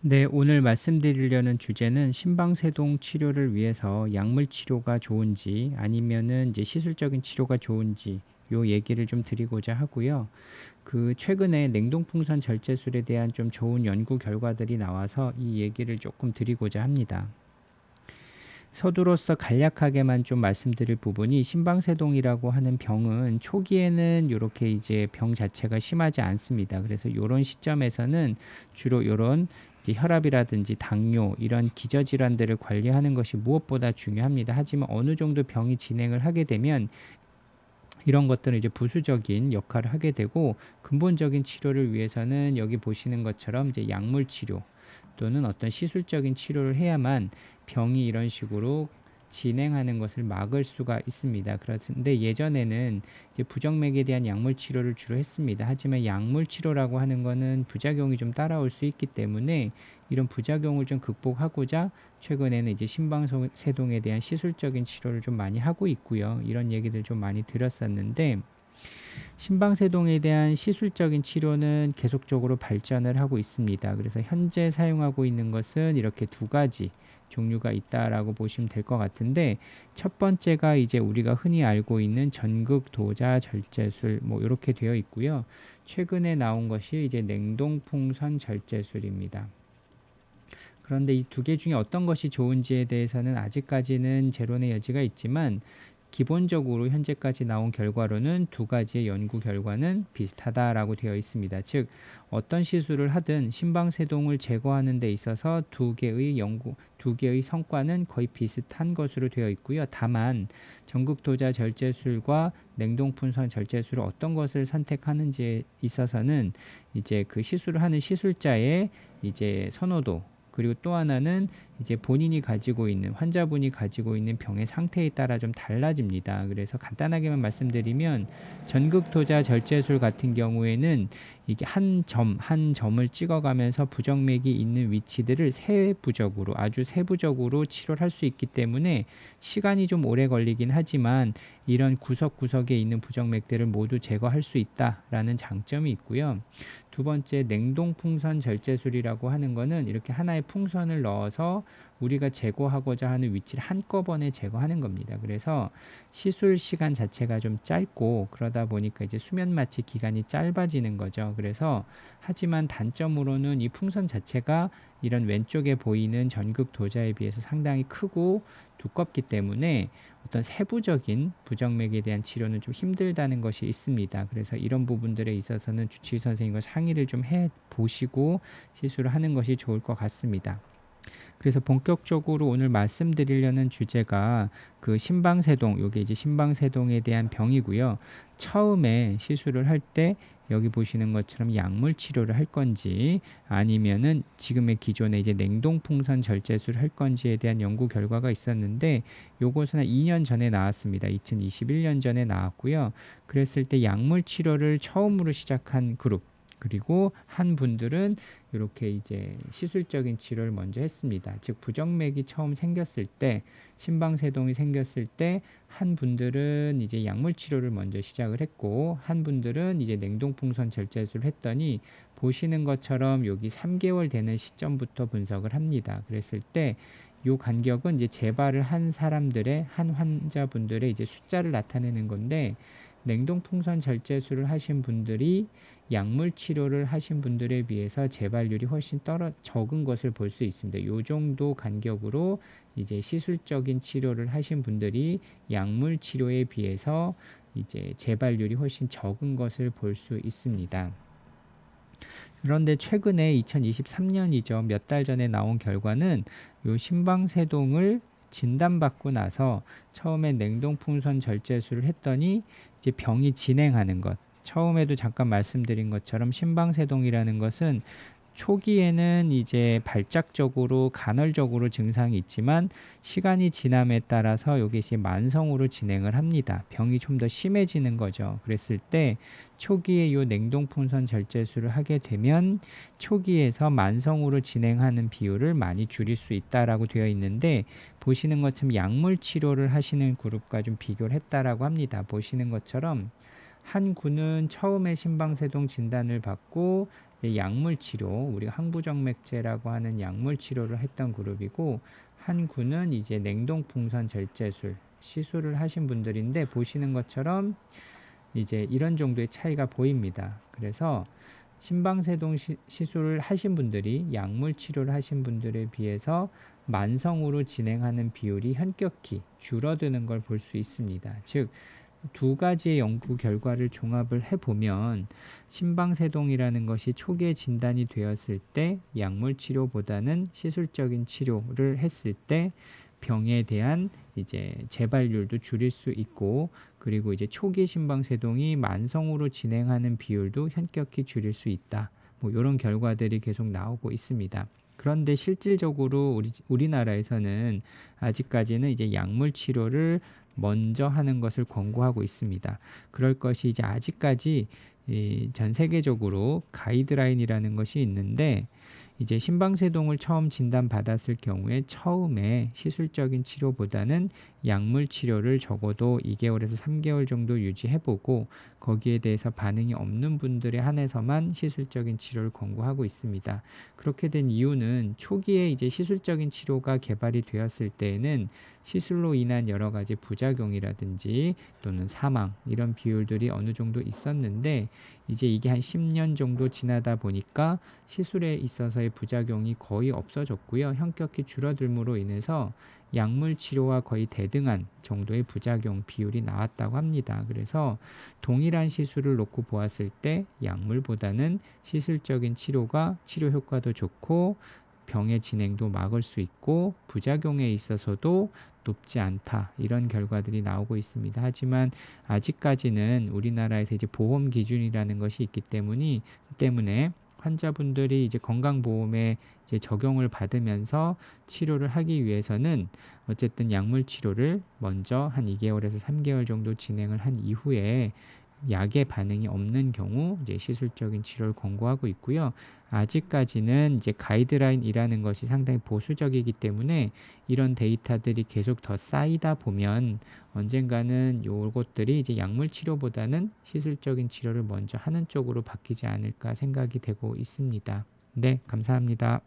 네, 오늘 말씀드리려는 주제는 심방세동 치료를 위해서 약물 치료가 좋은지 아니면은 이제 시술적인 치료가 좋은지 요 얘기를 좀 드리고자 하고요. 그 최근에 냉동풍선 절제술에 대한 좀 좋은 연구 결과들이 나와서 이 얘기를 조금 드리고자 합니다. 서두로서 간략하게만 좀 말씀드릴 부분이 심방세동이라고 하는 병은 초기에는 이렇게 이제 병 자체가 심하지 않습니다. 그래서 이런 시점에서는 주로 이런 혈압이라든지 당뇨 이런 기저 질환들을 관리하는 것이 무엇보다 중요합니다. 하지만 어느 정도 병이 진행을 하게 되면 이런 것들은 이제 부수적인 역할을 하게 되고 근본적인 치료를 위해서는 여기 보시는 것처럼 이제 약물 치료 또는 어떤 시술적인 치료를 해야만 병이 이런 식으로 진행하는 것을 막을 수가 있습니다. 그런데 예전에는 부정맥에 대한 약물 치료를 주로 했습니다. 하지만 약물 치료라고 하는 것은 부작용이 좀 따라올 수 있기 때문에 이런 부작용을 좀 극복하고자 최근에는 이제 심방세동에 대한 시술적인 치료를 좀 많이 하고 있고요. 이런 얘기들 좀 많이 들었었는데 심방세동에 대한 시술적인 치료는 계속적으로 발전을 하고 있습니다. 그래서 현재 사용하고 있는 것은 이렇게 두 가지 종류가 있다라고 보시면 될 것 같은데 첫 번째가 이제 우리가 흔히 알고 있는 전극 도자 절제술 뭐 이렇게 되어 있고요. 최근에 나온 것이 이제 냉동 풍선 절제술입니다. 그런데 이 두 개 중에 어떤 것이 좋은지에 대해서는 아직까지는 제론의 여지가 있지만 기본적으로 현재까지 나온 결과로는 두 가지의 연구 결과는 비슷하다라고 되어 있습니다. 즉 어떤 시술을 하든 심방세동을 제거하는 데 있어서 두 개의 연구, 두 개의 성과는 거의 비슷한 것으로 되어 있고요. 다만 전극도자 절제술과 냉동푼선 절제술을 어떤 것을 선택하는지에 있어서는 이제 그 시술을 하는 시술자의 이제 선호도 그리고 또 하나는 이제 본인이 가지고 있는 환자분이 가지고 있는 병의 상태에 따라 좀 달라집니다. 그래서 간단하게만 말씀드리면 전극도자 절제술 같은 경우에는 이게 한 점, 한 점을 찍어가면서 부정맥이 있는 위치들을 세부적으로, 아주 세부적으로 치료를 할 수 있기 때문에 시간이 좀 오래 걸리긴 하지만 이런 구석구석에 있는 부정맥들을 모두 제거할 수 있다라는 장점이 있고요. 두 번째 냉동 풍선 절제술이라고 하는 거는 이렇게 하나의 풍선을 넣어서 우리가 제거하고자 하는 위치를 한꺼번에 제거하는 겁니다. 그래서 시술 시간 자체가 좀 짧고 그러다 보니까 이제 수면 마취 기간이 짧아지는 거죠. 그래서 하지만 단점으로는 이 풍선 자체가 이런 왼쪽에 보이는 전극 도자에 비해서 상당히 크고 두껍기 때문에 어떤 세부적인 부정맥에 대한 치료는 좀 힘들다는 것이 있습니다. 그래서 이런 부분들에 있어서는 주치의 선생님과 상의를 좀 해 보시고 시술을 하는 것이 좋을 것 같습니다. 그래서 본격적으로 오늘 말씀드리려는 주제가 그 심방세동, 요게 이제 심방세동에 대한 병이고요. 처음에 시술을 할 때 여기 보시는 것처럼 약물 치료를 할 건지 아니면은 지금의 기존에 이제 냉동 풍선 절제술을 할 건지에 대한 연구 결과가 있었는데 요것은 한 2년 전에 나왔습니다. 2021년 전에 나왔고요. 그랬을 때 약물 치료를 처음으로 시작한 그룹 그리고 한 분들은 이렇게 이제 시술적인 치료를 먼저 했습니다. 즉 부정맥이 처음 생겼을 때 심방세동이 생겼을 때 한 분들은 이제 약물 치료를 먼저 시작을 했고 한 분들은 이제 냉동풍선 절제술을 했더니 보시는 것처럼 여기 3개월 되는 시점부터 분석을 합니다. 그랬을 때 요 간격은 이제 재발을 한 사람들의 한 환자분들의 이제 숫자를 나타내는 건데 냉동풍선 절제술을 하신 분들이 약물 치료를 하신 분들에 비해서 재발률이 훨씬 떨어 적은 것을 볼 수 있습니다. 요 정도 간격으로 이제 시술적인 치료를 하신 분들이 약물 치료에 비해서 이제 재발률이 훨씬 적은 것을 볼 수 있습니다. 그런데 최근에 2023년이죠. 몇 달 전에 나온 결과는 요 심방세동을 진단받고 나서 처음에 냉동 풍선 절제술을 했더니 이제 병이 진행하는 것. 처음에도 잠깐 말씀드린 것처럼 심방세동이라는 것은 초기에는 이제 발작적으로 간헐적으로 증상이 있지만 시간이 지남에 따라서 이것이 만성으로 진행을 합니다. 병이 좀 더 심해지는 거죠. 그랬을 때 초기에 요 냉동풍선 절제술을 하게 되면 초기에서 만성으로 진행하는 비율을 많이 줄일 수 있다라고 되어 있는데 보시는 것처럼 약물 치료를 하시는 그룹과 좀 비교를 했다라고 합니다. 보시는 것처럼 한 군은 처음에 심방세동 진단을 받고 약물 치료, 우리가 항부정맥제라고 하는 약물 치료를 했던 그룹이고 한 군은 이제 냉동 풍선 절제술 시술을 하신 분들인데 보시는 것처럼 이제 이런 정도의 차이가 보입니다. 그래서 심방세동 시, 시술을 하신 분들이 약물 치료를 하신 분들에 비해서 만성으로 진행하는 비율이 현격히 줄어드는 걸 볼 수 있습니다. 즉, 두 가지의 연구 결과를 종합을 해보면 심방세동이라는 것이 초기에 진단이 되었을 때 약물 치료보다는 시술적인 치료를 했을 때 병에 대한 이제 재발률도 줄일 수 있고 그리고 이제 초기 심방세동이 만성으로 진행하는 비율도 현격히 줄일 수 있다. 뭐 이런 결과들이 계속 나오고 있습니다. 그런데 실질적으로 우리 우리나라에서는 아직까지는 이제 약물 치료를 먼저 하는 것을 권고하고 있습니다. 그럴 것이 이제 아직까지 이전 세계적으로 가이드라인이라는 것이 있는데 이제 심방세동을 처음 진단받았을 경우에 처음에 시술적인 치료보다는 약물 치료를 적어도 2개월에서 3개월 정도 유지해보고 거기에 대해서 반응이 없는 분들에 한해서만 시술적인 치료를 권고하고 있습니다. 그렇게 된 이유는 초기에 이제 시술적인 치료가 개발이 되었을 때에는 시술로 인한 여러 가지 부작용이라든지 또는 사망 이런 비율들이 어느 정도 있었는데 이제 이게 한 10년 정도 지나다 보니까 시술에 있어서의 부작용이 거의 없어졌고요. 현격히 줄어들므로 인해서 약물 치료와 거의 대등한 정도의 부작용 비율이 나왔다고 합니다. 그래서 동일한 시술을 놓고 보았을 때 약물보다는 시술적인 치료가 치료 효과도 좋고 병의 진행도 막을 수 있고 부작용에 있어서도 높지 않다 이런 결과들이 나오고 있습니다. 하지만 아직까지는 우리나라에서 이제 보험 기준이라는 것이 있기 때문이 때문에 환자분들이 이제 건강보험에 이제 적용을 받으면서 치료를 하기 위해서는 어쨌든 약물 치료를 먼저 한 2개월에서 3개월 정도 진행을 한 이후에 약의 반응이 없는 경우 이제 시술적인 치료를 권고하고 있고요. 아직까지는 이제 가이드라인이라는 것이 상당히 보수적이기 때문에 이런 데이터들이 계속 더 쌓이다 보면 언젠가는 요것들이 이제 약물 치료보다는 시술적인 치료를 먼저 하는 쪽으로 바뀌지 않을까 생각이 되고 있습니다. 네, 감사합니다.